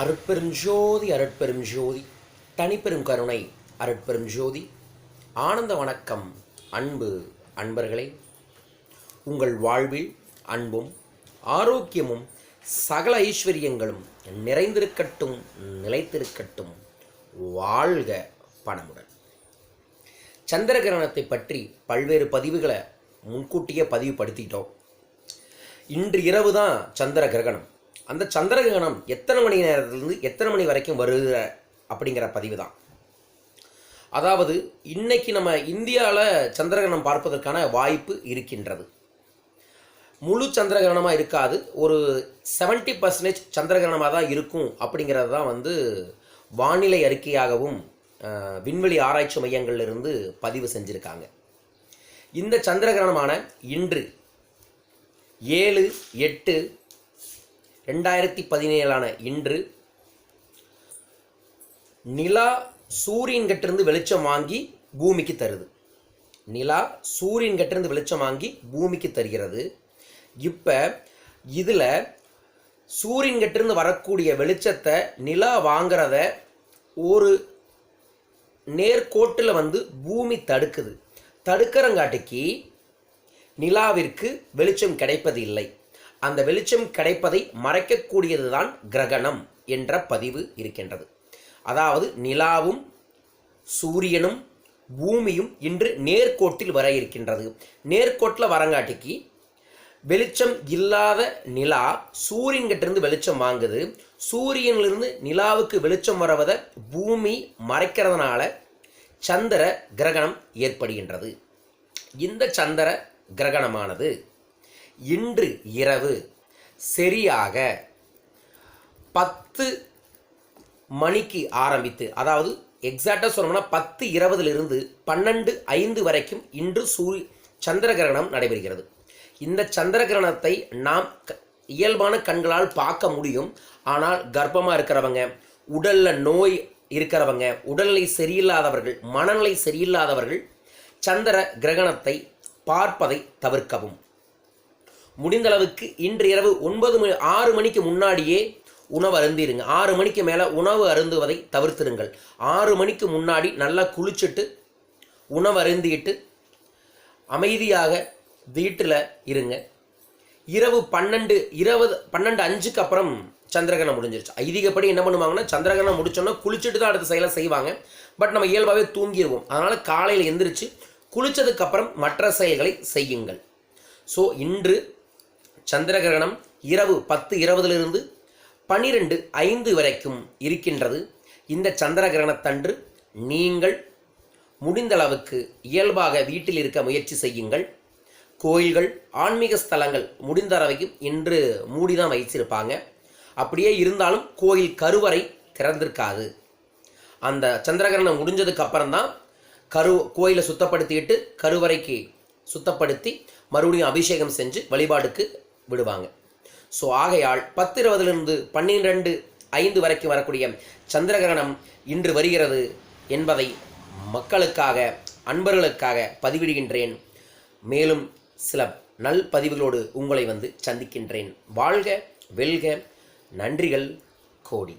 அருட்பெரும் ஜோதி அருட்பெரும் ஜோதி. தனிப்பெரும் கருணை அருட்பெரும் ஜோதி. ஆனந்த வணக்கம் அன்பு அன்பர்களே. உங்கள் வாழ்வில் அன்பும் ஆரோக்கியமும் சகல ஐஸ்வர்யங்களும் நிறைந்திருக்கட்டும் நிலைத்திருக்கட்டும். வாழ்க பணமுடன். சந்திரகிரகணத்தை பற்றி பல்வேறு பதிவுகளை முன்கூட்டியே பதிவுபடுத்திட்டோம். இன்று இரவு தான் சந்திர கிரகணம் அந்த சந்திரகிரகணம் எத்தனை மணி நேரத்துலேருந்து எத்தனை மணி வரைக்கும் வருகிற அப்படிங்கிற பதிவு தான் அதாவது இன்னைக்கு நம்ம இந்தியாவில் சந்திரகிரகணம் பார்ப்பதற்கான வாய்ப்பு இருக்கின்றது. முழு சந்திரகிரகணமாக இருக்காது. ஒரு 70% பர்சன்டேஜ் சந்திரகிரகணமாக தான் இருக்கும் அப்படிங்கிறது தான் வந்து வானிலை அறிக்கையாகவும் விண்வெளி ஆராய்ச்சி மையங்கள்லிருந்து பதிவு செஞ்சுருக்காங்க. இந்த சந்திரகிரகணமான இன்று ஏழு எட்டு ரெண்டாயிரத்தி பதினேழான இன்று நிலா சூரியன்கிட்டிருந்து வெளிச்சம் வாங்கி பூமிக்கு தருது. நிலா சூரியன்கிட்டிருந்து வெளிச்சம் வாங்கி பூமிக்கு தருகிறது. இப்போ இதில் சூரியன்கிட்டிருந்து வரக்கூடிய வெளிச்சத்தை நிலா வாங்கிறத ஒரு நேர்கோட்டில் வந்து பூமி தடுக்குது. தடுக்கிறங்காட்டிக்கு நிலாவிற்கு வெளிச்சம் கிடைப்பது இல்லை அந்த வெளிச்சம் கிடைப்பதை மறைக்கக்கூடியதுதான் கிரகணம் என்ற பதிவு இருக்கின்றது. அதாவது நிலாவும் சூரியனும் பூமியும் இன்று நேர்கோட்டில் வர இருக்கின்றது. நேர்கோட்டில் வரங்காட்டிக்கு வெளிச்சம் இல்லாத நிலா சூரியன்கிட்டேருந்து வெளிச்சம் வாங்குது. சூரியனிலிருந்து நிலாவுக்கு வெளிச்சம் வரவதை பூமி மறைக்கிறதுனால சந்திர கிரகணம் ஏற்படுகின்றது. இந்த சந்திர கிரகணமானது இன்று இரவு சரியாக பத்து மணிக்கு ஆரம்பித்து அதாவது எக்ஸாக்டாக சொல்லணும்னா பத்து இருபதிலிருந்து பன்னெண்டு ஐந்து வரைக்கும் இன்று சூரிய சந்திர கிரகணம் நடைபெறுகிறது. இந்த சந்திர கிரகணத்தை நாம் க- இயல்பான கண்களால் பார்க்க முடியும். ஆனால் கர்ப்பமாக இருக்கிறவங்க உடலில் நோய் இருக்கிறவங்க உடல்நிலை சரியில்லாதவர்கள் மனநிலை சரியில்லாதவர்கள் சந்திர கிரகணத்தை பார்ப்பதை தவிர்க்கவும். முடிந்தளவுக்கு இன்று இரவு ஒன்பது மணி ஆறு மணிக்கு முன்னாடியே உணவு அருந்திருங்க ஆறு மணிக்கு மேலே உணவு அருந்துவதை தவிர்த்திருங்கள் ஆறு மணிக்கு முன்னாடி நல்லா குளிச்சுட்டு உணவு அருந்திட்டு அமைதியாக வீட்டில் இருங்க. இரவு பன்னெண்டு இருபது பன்னெண்டு அஞ்சுக்கு அப்புறம் சந்திரகிரகணம் முடிஞ்சிருச்சு. ஐதீகப்படி என்ன பண்ணுவாங்கன்னா சந்திரகிரகணம் முடிச்சோன்னா குளிச்சுட்டு தான் அடுத்த செயலை செய்வாங்க. பட் நம்ம இயல்பாகவே தூங்கிடுவோம் அதனால் காலையில் எந்திரிச்சு குளித்ததுக்கப்புறம் மற்ற செயல்களை செய்யுங்கள். ஸோ இன்று சந்திரகிரகணம் இரவு பத்து இருபதிலிருந்து பனிரெண்டு ஐந்து வரைக்கும் இருக்கின்றது. இந்த சந்திர கிரகணத்தன்று நீங்கள் முடிந்தளவுக்கு இயல்பாக வீட்டில் இருக்க முயற்சி செய்யுங்கள். கோயில்கள் ஆன்மீக ஸ்தலங்கள் முடிந்த இன்று மூடிதான் வைத்திருப்பாங்க. அப்படியே இருந்தாலும் கோயில் கருவறை திறந்திருக்காது. அந்த சந்திரகிரகணம் முடிஞ்சதுக்கு அப்புறம் தான் கரு கோயிலை சுத்தப்படுத்திட்டு கருவறைக்கு சுத்தப்படுத்தி மறுபடியும் அபிஷேகம் செஞ்சு வழிபாடுக்கு விடுவாங்க. ஸோ ஆகையால் பத்து இருபதுலேருந்து பன்னிரெண்டு ஐந்து வரைக்கும் வரக்கூடிய சந்திரகிரகணம் இன்று வருகிறது என்பதை மக்களுக்காக அன்பர்களுக்காக பதிவிடுகின்றேன். மேலும் சில நல் பதிவுகளோடு உங்களை வந்து சந்திக்கின்றேன். வாழ்க வெல்க நன்றிகள் கோடி.